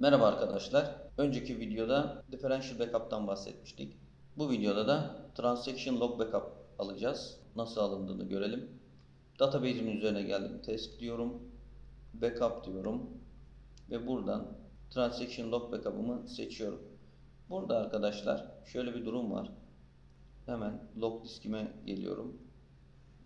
Merhaba arkadaşlar. Önceki videoda differential backup'tan bahsetmiştik. Bu videoda da transaction log backup alacağız. Nasıl alındığını görelim. Database'imin üzerine geldim. Test diyorum. Backup diyorum. Ve buradan transaction log backup'ımı seçiyorum. Burada arkadaşlar şöyle bir durum var. Hemen log diskime geliyorum.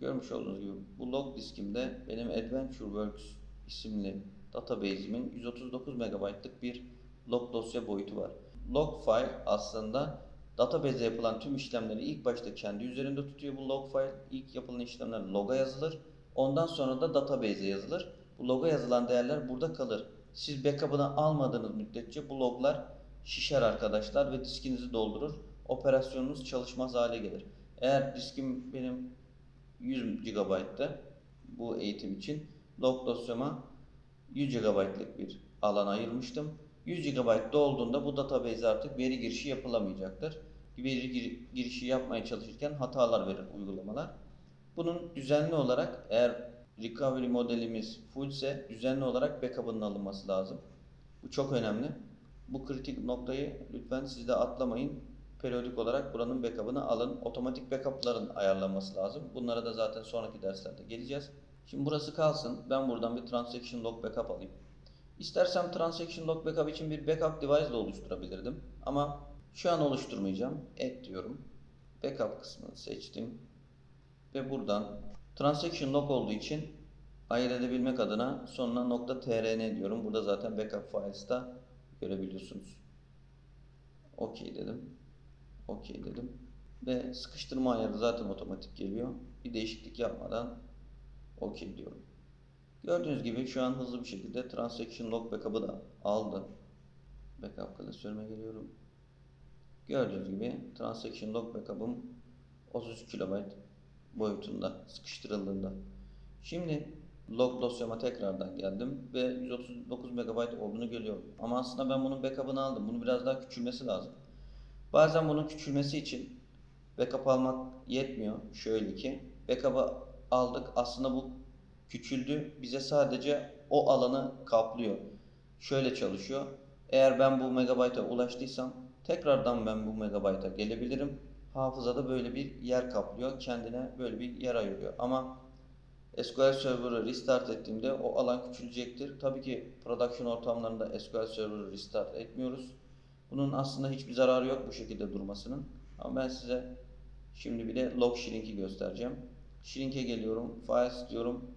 Görmüş olduğunuz gibi bu log diskimde benim AdventureWorks isimli database'imin 139 MB'lık bir log dosya boyutu var. Log file aslında database'e yapılan tüm işlemleri ilk başta kendi üzerinde tutuyor bu log file. İlk yapılan işlemler loga yazılır. Ondan sonra da database'e yazılır. Bu loga yazılan değerler burada kalır. Siz backup'ını almadığınız müddetçe bu loglar şişer arkadaşlar ve diskinizi doldurur. Operasyonunuz çalışmaz hale gelir. Eğer diskim benim 100 GB'da bu eğitim için log dosyama 100 GB'lık bir alan ayırmıştım. 100 GB dolduğunda bu database artık veri girişi yapılamayacaktır. Veri gir- girişi yapmaya çalışırken hatalar verir uygulamalar. Bunun düzenli olarak eğer recovery modelimiz full ise düzenli olarak backup'ının alınması lazım. Bu çok önemli. Bu kritik noktayı lütfen siz de atlamayın. Periyodik olarak buranın backup'ını alın. Otomatik backup'ların ayarlanması lazım. Bunlara da zaten sonraki derslerde geleceğiz. Şimdi burası kalsın. Ben buradan bir transaction log backup alayım. İstersem transaction log backup için bir backup device de oluşturabilirdim. Ama şu an oluşturmayacağım. Add diyorum. Backup kısmını seçtim. Ve buradan transaction log olduğu için ayırt edebilmek adına sonuna .trn diyorum. Burada zaten backup files'ta görebiliyorsunuz. OK dedim. OK dedim. Ve sıkıştırma ayarı zaten otomatik geliyor. Bir değişiklik yapmadan OK diyorum. Gördüğünüz gibi şu an hızlı bir şekilde transaction log backup'ı da aldı. Backup klasörüme geliyorum. Gördüğünüz gibi transaction log backup'ım 33 KB boyutunda sıkıştırıldığında. Şimdi log dosyama tekrardan geldim ve 139 MB olduğunu görüyorum. Ama aslında ben bunun backup'ını aldım. Bunu biraz daha küçülmesi lazım. Bazen bunun küçülmesi için backup almak yetmiyor. Şöyle ki backup'ı aldık. Aslında bu küçüldü. Bize sadece o alanı kaplıyor. Şöyle çalışıyor. Eğer ben bu megabayta ulaştıysam tekrardan ben bu megabayta gelebilirim. Hafızada böyle bir yer kaplıyor. Kendine böyle bir yer ayırıyor. Ama SQL Server'ı restart ettiğimde o alan küçülecektir. Tabii ki production ortamlarında SQL Server'ı restart etmiyoruz. Bunun aslında hiçbir zararı yok bu şekilde durmasının. Ama ben size şimdi bir de log shrink'i göstereceğim. Shrink'e geliyorum. Files diyorum.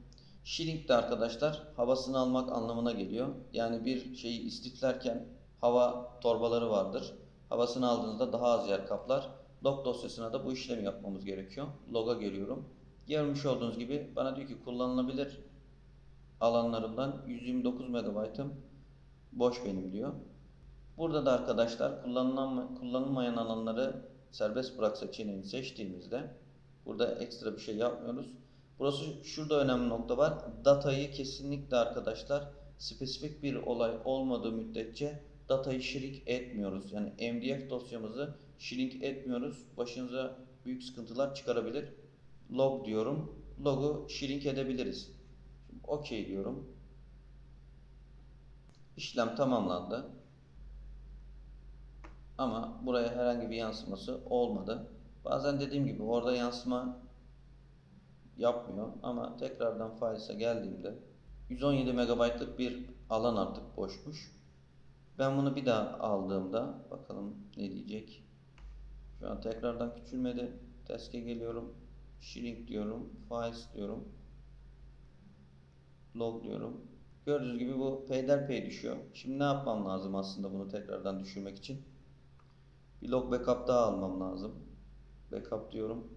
Shrink de arkadaşlar havasını almak anlamına geliyor. Yani bir şeyi istiflerken hava torbaları vardır. Havasını aldığınızda daha az yer kaplar. Log dosyasına da bu işlemi yapmamız gerekiyor. Log'a geliyorum. Görmüş olduğunuz gibi bana diyor ki kullanılabilir alanlarımdan 129 MB'ım boş benim diyor. Burada da arkadaşlar kullanılan, kullanılmayan alanları serbest bırak seçeneğini seçtiğimizde burada ekstra bir şey yapmıyoruz. Burası şurada önemli nokta var. Datayı kesinlikle arkadaşlar spesifik bir olay olmadığı müddetçe datayı shrink etmiyoruz. Yani MDF dosyamızı shrink etmiyoruz. Başınıza büyük sıkıntılar çıkarabilir. Log diyorum. Log'u shrink edebiliriz. Şimdi OK diyorum. İşlem tamamlandı. Ama buraya herhangi bir yansıması olmadı. Bazen dediğim gibi orada yansıma yapmıyor ama tekrardan files'a geldiğimde 117 MB'lık bir alan artık boşmuş. Ben bunu bir daha aldığımda bakalım ne diyecek. Şu an tekrardan küçülmedi. Task'e geliyorum. Shrink diyorum. Files diyorum. Log diyorum. Gördüğünüz gibi bu peyderpey düşüyor. Şimdi ne yapmam lazım aslında bunu tekrardan düşürmek için? Bir log backup daha almam lazım. Backup diyorum.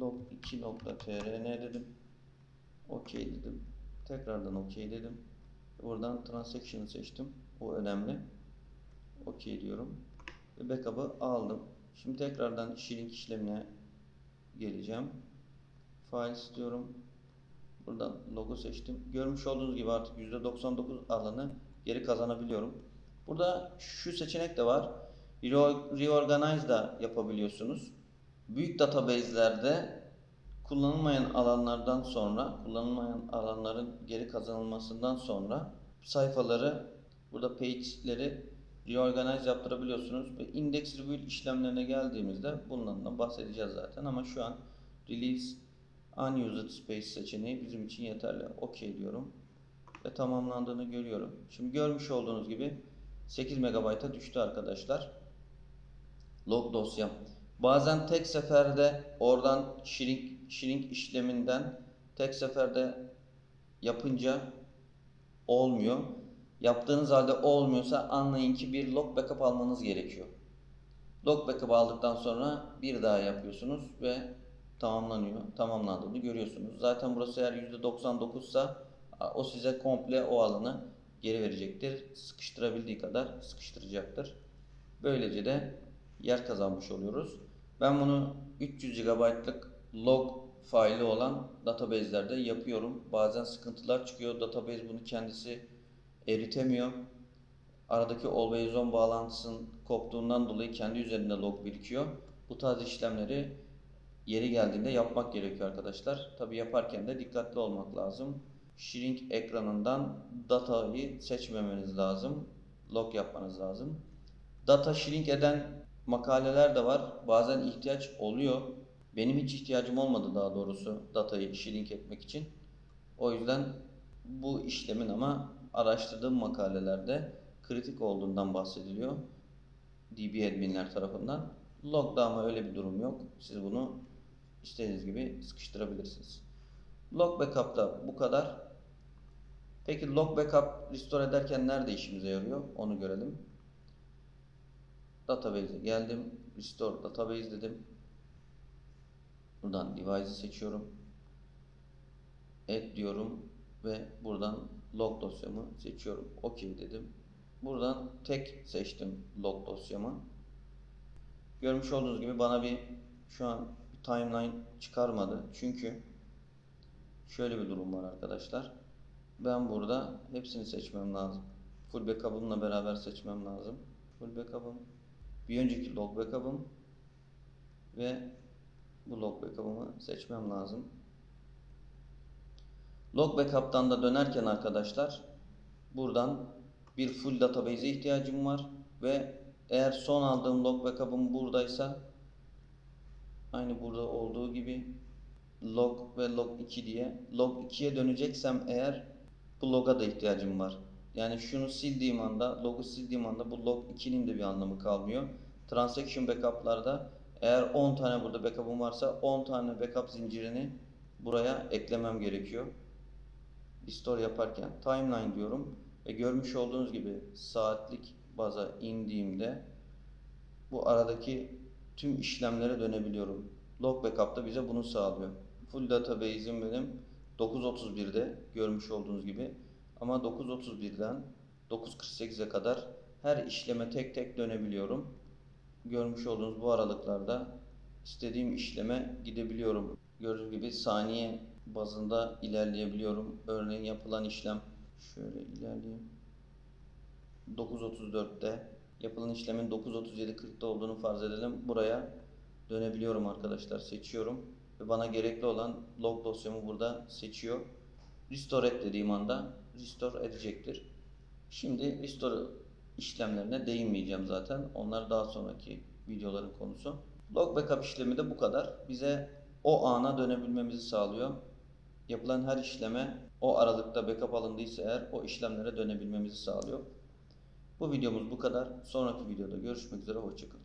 log 2.trn dedim. OK dedim. Tekrardan OK dedim. Buradan transaction seçtim. O önemli. OK diyorum. Ve backup'ı aldım. Şimdi tekrardan shrink işlemine geleceğim. Files diyorum. Buradan logo seçtim. Görmüş olduğunuz gibi artık %99 alanı geri kazanabiliyorum. Burada şu seçenek de var. Reorganize da yapabiliyorsunuz. Büyük database'lerde kullanılmayan alanlardan sonra, kullanılmayan alanların geri kazanılmasından sonra sayfaları, burada page'leri reorganize yaptırabiliyorsunuz ve index review işlemlerine geldiğimizde bundan da bahsedeceğiz zaten ama şu an release unused space seçeneği bizim için yeterli. OK diyorum ve tamamlandığını görüyorum. Şimdi görmüş olduğunuz gibi 8 MB'a düştü arkadaşlar. Log dosyam. Bazen tek seferde oradan shrink, shrink işleminden tek seferde yapınca olmuyor. Yaptığınız halde olmuyorsa anlayın ki bir log backup almanız gerekiyor. Log backup aldıktan sonra bir daha yapıyorsunuz ve tamamlanıyor. Tamamlandığını görüyorsunuz. Zaten burası eğer %99 ise o size komple o alanı geri verecektir. Sıkıştırabildiği kadar sıkıştıracaktır. Böylece de yer kazanmış oluyoruz. Ben bunu 300 GB'lık log faili olan database'lerde yapıyorum. Bazen sıkıntılar çıkıyor. Database bunu kendisi eritemiyor. Aradaki always on bağlantısının koptuğundan dolayı kendi üzerinde log birikiyor. Bu tarz işlemleri yeri geldiğinde yapmak gerekiyor arkadaşlar. Tabi yaparken de dikkatli olmak lazım. Shrink ekranından datayı seçmemeniz lazım. Log yapmanız lazım. Data shrink eden makaleler de var. Bazen ihtiyaç oluyor. Benim hiç ihtiyacım olmadı daha doğrusu datayı shrink etmek için. O yüzden bu işlemin ama araştırdığım makalelerde kritik olduğundan bahsediliyor. DB adminler tarafından. Log'da ama öyle bir durum yok. Siz bunu istediğiniz gibi sıkıştırabilirsiniz. Log backup'ta bu kadar. Peki log backup restore ederken nerede işimize yarıyor? Onu görelim. Database'e geldim. Restore database dedim. Buradan device'ı seçiyorum. Add diyorum ve buradan log dosyamı seçiyorum. OK dedim. Buradan tek seçtim log dosyamı. Görmüş olduğunuz gibi bana bir şu an timeline çıkarmadı. Çünkü şöyle bir durum var arkadaşlar. Ben burada hepsini seçmem lazım. Full backup'ımla beraber seçmem lazım. Full backup'ım, bir önceki log backup'ım ve bu log backup'ımı seçmem lazım. Log backup'tan da dönerken arkadaşlar buradan bir full database'e ihtiyacım var ve eğer son aldığım log backup'ım buradaysa aynı burada olduğu gibi log ve log 2 diye log 2'ye döneceksem eğer bu log'a da ihtiyacım var. Yani şunu sildiğim anda, log'u sildiğim anda bu log 2'nin de bir anlamı kalmıyor. Transaction backup'larda eğer 10 tane burada backup'ım varsa 10 tane backup zincirini buraya eklemem gerekiyor. Restore yaparken timeline diyorum ve görmüş olduğunuz gibi saatlik baza indiğimde bu aradaki tüm işlemlere dönebiliyorum. Log backup da bize bunu sağlıyor. Full database'im benim 9.31'de görmüş olduğunuz gibi ama 9.31'den 9.48'e kadar her işleme tek tek dönebiliyorum. Görmüş olduğunuz bu aralıklarda istediğim işleme gidebiliyorum. Gördüğünüz gibi saniye bazında ilerleyebiliyorum. Örneğin yapılan işlem şöyle ilerleyeyim. 9.34'te yapılan işlemin 9.37.40'da olduğunu farz edelim. Buraya dönebiliyorum arkadaşlar. Seçiyorum ve bana gerekli olan log dosyamı burada seçiyor. Restore et dediğim anda restore edecektir. Şimdi restore işlemlerine değinmeyeceğim zaten. Onlar daha sonraki videoların konusu. Log backup işlemi de bu kadar. Bize o ana dönebilmemizi sağlıyor. Yapılan her işleme o aralıkta backup alındıysa eğer o işlemlere dönebilmemizi sağlıyor. Bu videomuz bu kadar. Sonraki videoda görüşmek üzere. Hoşçakalın.